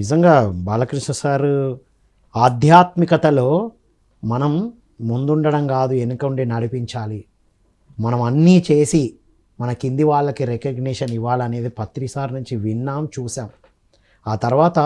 నిజంగా బాలకృష్ణ సార్ ఆధ్యాత్మికతలో మనం ముందుండడం కాదు వెనుక ఉండి నడిపించాలి. మనం అన్నీ చేసి మన కింది వాళ్ళకి రికగ్నిషన్ ఇవ్వాలనేది పత్రి సార్ నుంచి విన్నాం చూసాం. ఆ తర్వాత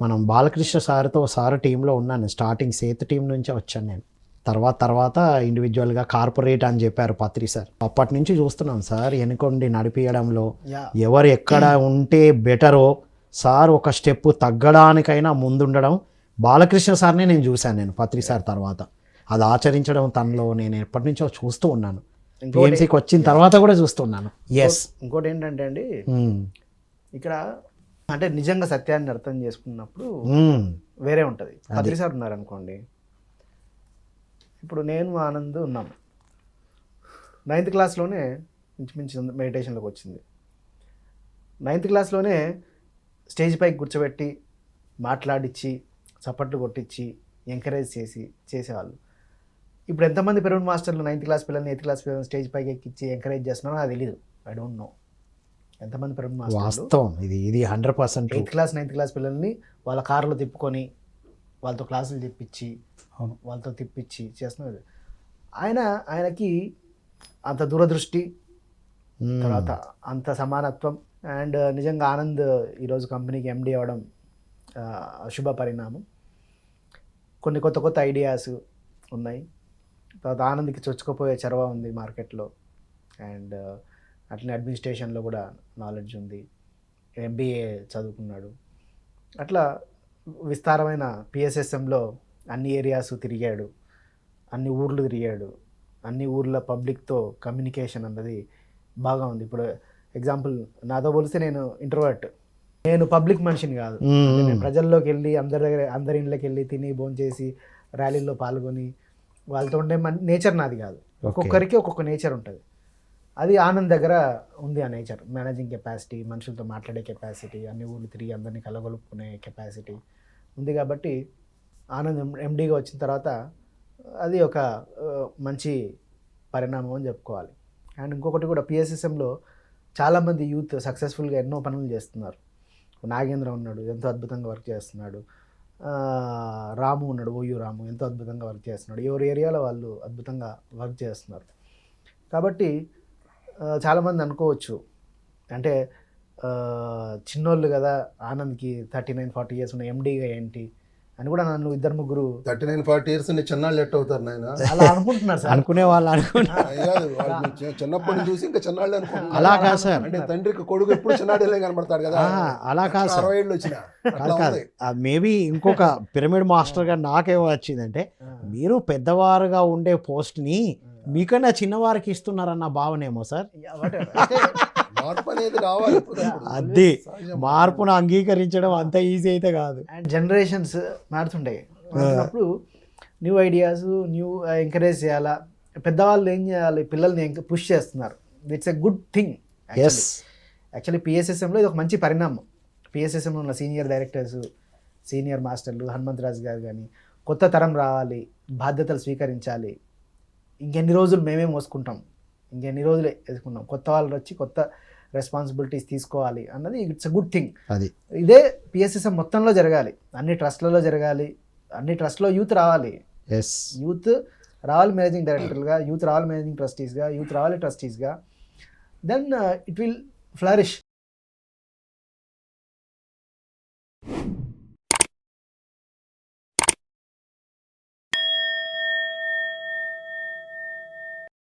మనం బాలకృష్ణ సార్తో సార్ టీంలో ఉన్నాను. స్టార్టింగ్ సేత్ టీం నుంచే వచ్చాను నేను. తర్వాత తర్వాత ఇండివిజువల్గా కార్పొరేట్ అని చెప్పారు పత్రి సార్. అప్పటి నుంచి చూస్తున్నాం సార్ వెనుకొండి నడిపించడంలో ఎవరు ఎక్కడ ఉంటే బెటరో సార్ ఒక స్టెప్ తగ్గడానికైనా ముందుండడం. బాలకృష్ణ సార్నే నేను చూశాను నేను పత్రి సార్ తర్వాత. అది ఆచరించడం తనలో నేను ఎప్పటి నుంచో చూస్తూ ఉన్నాను. పిఎంసీకి వచ్చిన తర్వాత కూడా చూస్తున్నాను ఎస్ ఇంకోటి ఏంటంటే అండి ఇక్కడ అంటే నిజంగా సత్యాన్ని అర్థం చేసుకున్నప్పుడు వేరే ఉంటుంది. పత్రి సార్ ఉన్నారనుకోండి ఇప్పుడు నేను ఆనంద్ ఉన్నాం. నైన్త్ క్లాస్లోనే ఇంచుమించు మెడిటేషన్లోకి వచ్చింది. నైన్త్ క్లాస్లోనే స్టేజ్ పైకి కూర్చోబెట్టి మాట్లాడించి చప్పట్లు కొట్టించి ఎంకరేజ్ చేసి చేసేవాళ్ళు. ఇప్పుడు ఎంతమంది పిరమిడ్ మాస్టర్లు నైన్త్ క్లాస్ పిల్లల్ని ఎయిత్ క్లాస్ పిల్లల్ని స్టేజ్ పైకి ఎక్కించి ఎంకరేజ్ చేస్తున్నారో నాకు తెలియదు ఐ డోంట్ నో. ఎంతమంది మాస్టర్లు? వాస్తవం. ఇది ఇది hundred percent eighth class ninth class పిల్లల్ని వాళ్ళ కార్లో తిప్పుకొని వాళ్ళతో క్లాసులు తిప్పించి. వాళ్ళతో తిప్పించి చేస్తున్నారు. ఆయన ఆయనకి అంత దూరదృష్టి తర్వాత అంత సమానత్వం అండ్ నిజంగా ఆనంద్ ఈరోజు కంపెనీకి ఎండి అవ్వడం శుభ పరిణామం. కొన్ని కొత్త కొత్త ఐడియాస్ ఉన్నాయి. తర్వాత ఆనంద్కి చొచ్చుకుపోయే చొరవ ఉంది మార్కెట్లో. అండ్ అట్లనే అడ్మినిస్ట్రేషన్లో కూడా నాలెడ్జ్ ఉంది. ఎంబీఏ చదువుకున్నాడు. అట్లా విస్తారమైన పిఎస్ఎస్ఎంలో అన్ని ఏరియాస్ తిరిగాడు. అన్ని ఊర్లు తిరిగాడు. అన్ని ఊర్ల పబ్లిక్తో కమ్యూనికేషన్ అన్నది బాగా ఉంది. ఇప్పుడు ఎగ్జాంపుల్ నాతో పోలిస్తే నేను ఇంట్రోవర్ట్ నేను పబ్లిక్ మనిషిని కాదు. నేను ప్రజల్లోకి వెళ్ళి అందరి దగ్గర అందరి ఇళ్ళకి వెళ్ళి తిని భోంచేసి ర్యాలీల్లో పాల్గొని వాళ్ళతో ఉండే నేచర్ నాది కాదు. ఒక్కొక్కరికి ఒక్కొక్క నేచర్ ఉంటుంది. అది ఆనంద్ దగ్గర ఉంది ఆ నేచర్. మేనేజింగ్ కెపాసిటీ మనుషులతో మాట్లాడే కెపాసిటీ అన్ని ఊళ్ళు తిరిగి అందరినీ కలగొలుపుకునే కెపాసిటీ ఉంది కాబట్టి ఆనంద్ ఎండీగా వచ్చిన తర్వాత అది ఒక మంచి పరిణామం అని చెప్పుకోవాలి. అండ్ ఇంకొకటి కూడా పిఎస్ఎస్ఎంలో చాలామంది యూత్ సక్సెస్ఫుల్గా ఎన్నో పనులు చేస్తున్నారు. నాగేంద్ర ఉన్నాడు ఎంతో అద్భుతంగా వర్క్ చేస్తున్నాడు. రాము ఉన్నాడు ఓయూ రాము ఎంతో అద్భుతంగా వర్క్ చేస్తున్నాడు. ఎవరి ఏరియాలో వాళ్ళు అద్భుతంగా వర్క్ చేస్తున్నారు. కాబట్టి చాలామంది అనుకోవచ్చు. అంటే చిన్నోళ్ళు కదా ఆనంద్కి థర్టీ నైన్ ఫార్టీ ఇయర్స్ ఉన్న ఎండీగా ఏంటి? అని కూడా నన్ను ఇద్దరు ముగ్గురు థర్టీ నైన్ ఫార్టీ ఇయర్స్ నీ చిన్నాళ్ళు ఎట్ అవుతారు నాయన? అలా అనుకుంటున్నారు సార్. అనుకునే వాళ్ళు చి- చిన్నప్పటి చూసి ఇంకా చిన్నాళ్ళు అనుకుంటున్నారు. అలా కాదు సార్. అంటే తండ్రికి కొడుకు ఎప్పుడు చిన్నాడేలే కనబడతాడు కదా. అలా కాదు సార్. అరవై ఏళ్ళు వచ్చిన. మేబీ ఇంకొక పిరమిడ్ మాస్టర్గా నాకేమో వచ్చిందంటే మీరు పెద్దవారుగా ఉండే పోస్ట్ని మీకన్నా చిన్నవారికి ఇస్తున్నారన్న భావనేమో సార్. మార్పు అనేది రావాలి. అది. మార్పును అంగీకరించడం అంత ఈజీ అయితే కాదు. అండ్ జనరేషన్స్ మారుతుంటాయి. మారుతున్నప్పుడు న్యూ ఐడియాస్ న్యూ ఎంకరేజ్ చేయాలా? పెద్దవాళ్ళు ఏం చేయాలి? పిల్లల్ని పుష్ చేస్తున్నారు. It's a good thing yes actually పిఎస్ఎస్ఎంలో ఇది ఒక మంచి పరిణామం. పిఎస్ఎస్ఎంలో ఉన్న సీనియర్ డైరెక్టర్స్ సీనియర్ మాస్టర్లు హనుమంతరాజు గారు కానీ కొత్త తరం రావాలి బాధ్యతలు స్వీకరించాలి. ఇంకెన్ని రోజులు మేమే మోసుకుంటాం. ఇంకెన్ని రోజులే వేసుకుంటాం కొత్త వాళ్ళు వచ్చి కొత్త రెస్పాన్సిబిలిటీస్ తీసుకోవాలి అన్నది ఇట్స్ ఎ గుడ్ థింగ్. అది. ఇదే పిఎస్ఎస్ఎం మొత్తంలో జరగాలి. అన్ని ట్రస్ట్లలో జరగాలి. అన్ని ట్రస్ట్లో యూత్ రావాలి. ఎస్ యూత్ రావాలి మేనేజింగ్ డైరెక్టర్గా యూత్ రావాలి మేనేజింగ్ ట్రస్టీస్గా యూత్ రావాలి ట్రస్టీస్గా. Then it will flourish